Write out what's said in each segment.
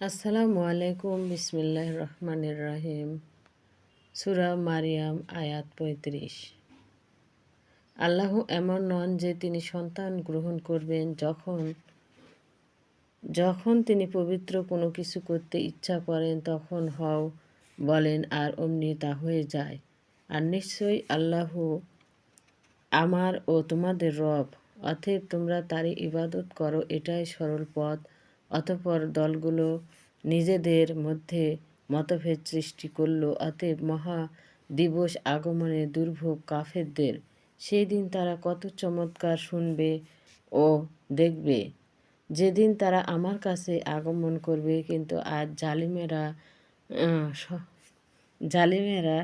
আসসালামু আলাইকুম বিসমিল্লাহ রহমানের রাহিম। সুরা মারিয়াম, আয়াত পঁয়ত্রিশ। আল্লাহ এমন নন যে তিনি সন্তান গ্রহণ করবেন যখন যখন তিনি পবিত্র কোনো কিছু করতে ইচ্ছা করেন তখন হও বলেন, আর অমনি তা হয়ে যায়। আর নিশ্চয়ই আল্লাহ আমার ও তোমাদের রব, অতএব তোমরা তারই ইবাদত করো, এটাই সরল পথ। অতপর দলগুলো নিজেদের মধ্যে মতভেদ সৃষ্টি করল। অতএব মহা দিবস আগমনে দুর্ভোগ কাফেরদের। সেই দিন তারা কত চমৎকার শুনবে ও দেখবে। যেদিন তারা আমার কাছে আগমন করবে, কিন্তু আজ জালিমেরা জালিমেরা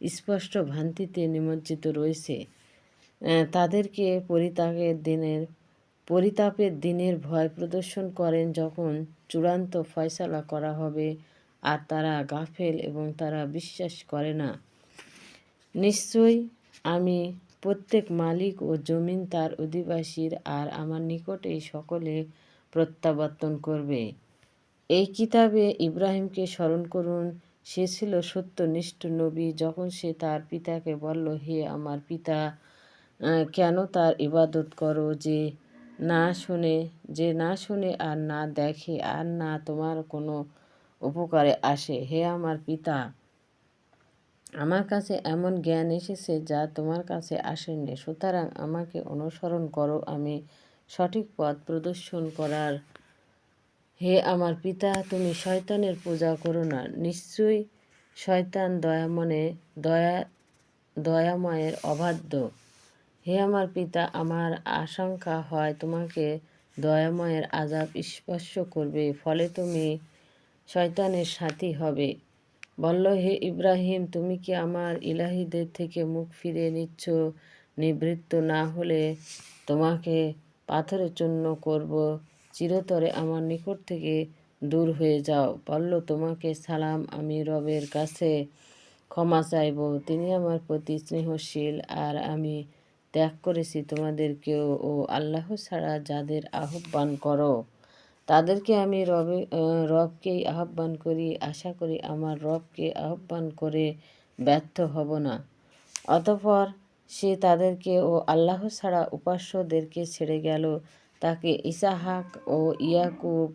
স্পষ্ট ভ্রান্তিতে নিমজ্জিত রয়েছে। তাদেরকে পরিত্যাগের দিনের পরিতাপের দিনের ভয় প্রদর্শন করেন যখন চূড়ান্ত ফয়সালা করা হবে আর তারা গাফেল এবং তারা বিশ্বাস করে না। নিশ্চয়ই আমি প্রত্যেক মালিক ও জমিন তার অধিবাসীর আর আমার নিকটে সকলে প্রত্যাবর্তন করবে। এই কিতাবে ইব্রাহিমকে স্মরণ করুন, সে ছিল সত্যনিষ্ঠ নবী যখন সে তার পিতাকে বলল, হে আমার পিতা কেন তার ইবাদত করো যে না শুনে, যে না শুনে আর না দেখে আর না তোমার কোনো উপকারে আসে। হে আমার পিতা, আমার কাছে এমন জ্ঞান এসেছে যা তোমার কাছে আসেনি। সুতরাং আমাকে অনুসরণ করো, আমি সঠিক পথ প্রদর্শন করার। হে আমার পিতা, তুমি শয়তানের পূজা করো না। নিশ্চয়ই শয়তান দয়ামনে দয়া, দয়াময়ের অবাধ্য। হে আমার পিতা, আমার আশঙ্কা হয় তোমাকে দয়াময়ের আজাব স্পর্শ করবে, ফলে তুমি শয়তানের সাথী হবে। বলল, হে ইব্রাহিম, তুমি কি আমার ইলাহিদের থেকে মুখ ফিরে নিচ্ছ? নিবৃত্ত না হলে তোমাকে পাথরের জন্য করব, চিরতরে আমার নিকট থেকে দূর হয়ে যাও। বলল, তোমাকে সালাম, আমি রবের কাছে ক্ষমা চাইব। তিনি আমার প্রতি স্নেহশীল আর আমি ত্যাগ করেছি, তোমাদেরকেও। ও আল্লাহ ছাড়া যাদের আহ্বান করো, তাদেরকে আমি রবে রবকেই আহ্বান করি। আশা করি আমার রবকে আহ্বান করে ব্যর্থ হব না। অতপর সে তাদেরকে ও আল্লাহ ছাড়া উপাস্যদেরকে ছেড়ে গেল। তাকে ইসাহাক ও ইয়াকুব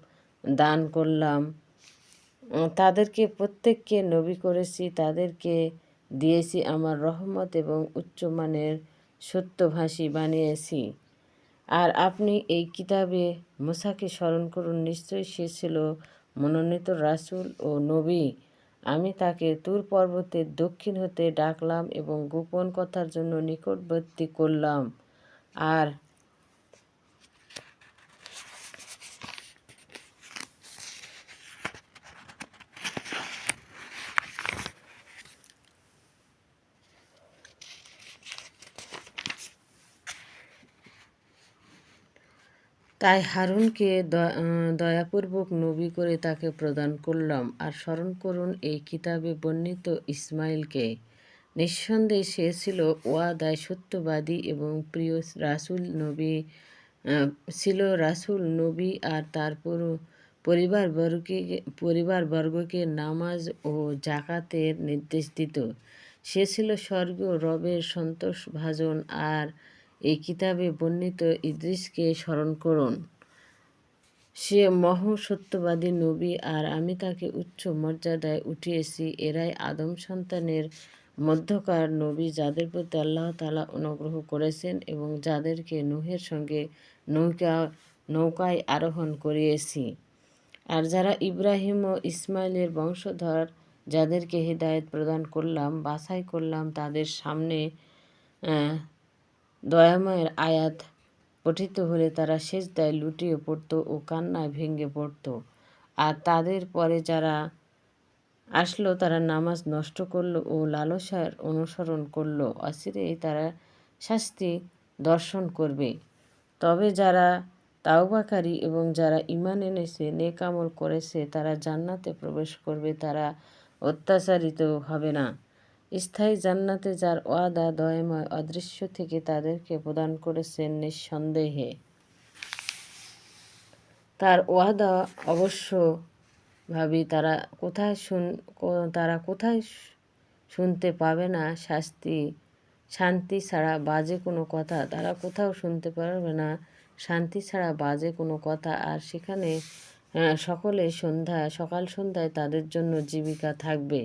দান করলাম। তাদেরকে প্রত্যেককে নবী করেছি, তাদেরকে দিয়েছি আমার রহমত এবং উচ্চমানের সত্যভাষী বানিয়েছি। আর আপনি এই কিতাবে মুসাকে স্মরণ করুন, নিশ্চয়ই সে ছিল মনোনীত রাসুল ও নবী। আমি তাকে তুর পর্বতের দক্ষিণ হতে ডাকলাম এবং গোপন কথার জন্য নিকটবর্তী করলাম। আর তাই হারুনকে দয়াপূর্বক নবী করে তাকে প্রদান করলাম। আর স্মরণ করুন এই কিতাবে বর্ণিত ইসমাইলকে। নিঃসন্দেহে সে ছিল ওয়াদায় সত্যবাদী এবং প্রিয় রাসুল নবী ছিল রাসুল নবী আর তার পরিবারবর্গকে পরিবারবর্গকে নামাজ ও জাকাতের নির্দেশ দিত। সে ছিল স্বর্গ রবের সন্তোষভাজন আর কিতাবে বর্ণিত ইদ্রিসকে স্মরণ করুন। সে মহ সত্যবাদী নবী আর আমি তাকে উচ্চ মর্যাদায় উঠিয়েছি। এরাই আদম সন্তানের মধ্যকার নবী যাদের প্রতি আল্লাহ তালা অনুগ্রহ করেছেন এবং যাদেরকে নুহের সঙ্গে নৌকা, নৌকায় আরোহণ করিয়েছি। আর যারা ইব্রাহিম ও ইসমাইলের বংশধর যাদেরকে হৃদায়ত প্রদান করলাম, বাছাই করলাম, তাদের সামনে দয়াময়ের আয়াত পঠিত হলে তারা দায় লুটিয়ে পড়ত ও কান্নায় ভেঙে পড়ত। আর তাদের পরে যারা আসলো, তারা নামাজ নষ্ট করল ও লালসার অনুসরণ করল। অচিরেই তারা শাস্তি দর্শন করবে। তবে যারা তাওবাকারী এবং যারা ইমান এনেছে নেকামল করেছে, তারা জান্নাতে প্রবেশ করবে, তারা অত্যাচারিত হবে না। স্থায়ী জান্নাতে যার ওয়াদা দয়াময় অদৃশ্য থেকে তাদেরকে প্রদান করেছেন নিঃসন্দেহে। তার ওয়াদা অবশ্য ভাবি, তারা কোথায় শুন তারা কোথায় শুনতে পাবে না শাস্তি, শান্তি ছাড়া বাজে কোনো কথা। তারা কোথাও শুনতে পারবে না, শান্তি ছাড়া বাজে কোনো কথা। আর সেখানে সকলে সন্ধ্যা, সকাল সন্ধ্যায় তাদের জন্য জীবিকা থাকবে।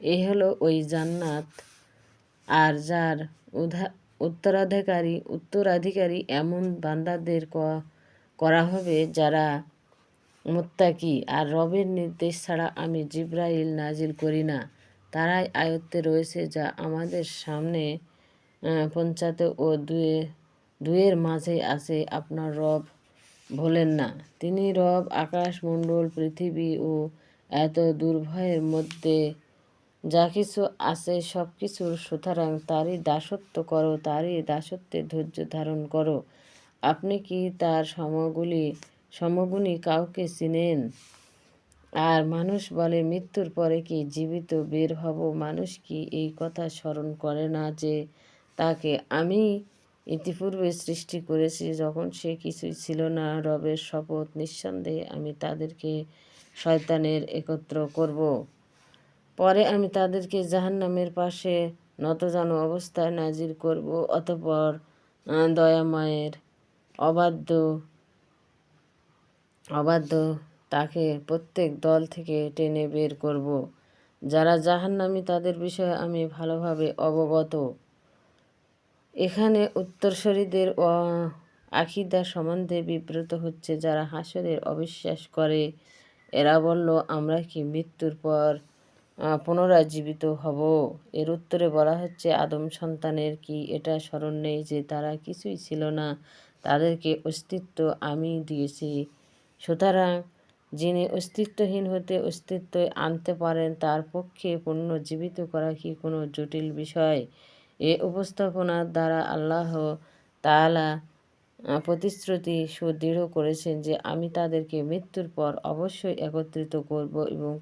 এই হলো ওই জান্নাত। আর যার উত্তরাধিকারী উত্তরাধিকারী এমন বান্দাদের করা হবে যারা মুত্তাকি। আর রবের নির্দেশ ছাড়া আমি জিব্রাইল নাজিল করি না। তারাই আয়ত্তে রয়েছে যা আমাদের সামনে আহ, পঞ্চাতে ও দুয়ে দুয়ের মাঝে আছে। আপনার রব ভোলেন না। তিনি রব আকাশ মণ্ডল পৃথিবী ও এত দুর্ভয়ের মধ্যে যা কিছু আছে সব কিছুর সুতরাং তারই দাসত্ব করো, তারই দাসত্বে ধৈর্য ধারণ করো। আপনি কি তার সমগুলি, সমগুণী কাউকে চিনেন? আর মানুষ বলে, মৃত্যুর পরে কি জীবিত বের হব? মানুষ কি এই কথা স্মরণ করে না যে তাকে আমি ইতিপূর্বে সৃষ্টি করেছি? যখন সে কিছুই ছিল না, রবের শপথ নিঃসন্দেহে আমি তাদেরকে শয়তানের একত্র করব। পরে আমি তাদেরকে জাহান্নামের পাশে নতজানু অবস্থায় নাজির করব, অতপর দয়াময়ের অবাধ্য অবাধ্য তাকে প্রত্যেক দল থেকে টেনে বের করব। যারা জাহান্নামী তাদের বিষয়ে আমি ভালোভাবে অবগত। এখানে উত্তরসূরিদের আকিদা সম্বন্ধে বিব্রত হচ্ছে যারা হাসরের অবিশ্বাস করে। এরা বলল, আমরা কি মৃত্যুর পর পুনরায় জীবিত হব। এর উত্তরে বলা হচ্ছে, আদম সন্তানের কি এটা স্মরণ নেই যে তারা কিছুই ছিল না? তাদেরকে অস্তিত্ব আমি দিয়েছি। সুতরাং যিনি অস্তিত্বহীন হতে অস্তিত্ব আনতে পারেন, তার পক্ষে পুনর্জীবিত করা কি কোনো জটিল বিষয়? এ উপস্থাপনার দ্বারা আল্লাহ তালা প্রতিশ্রুতি সুদৃঢ় করেছেন যে আমি তাদেরকে মৃত্যুর পর অবশ্যই একত্রিত করব এবং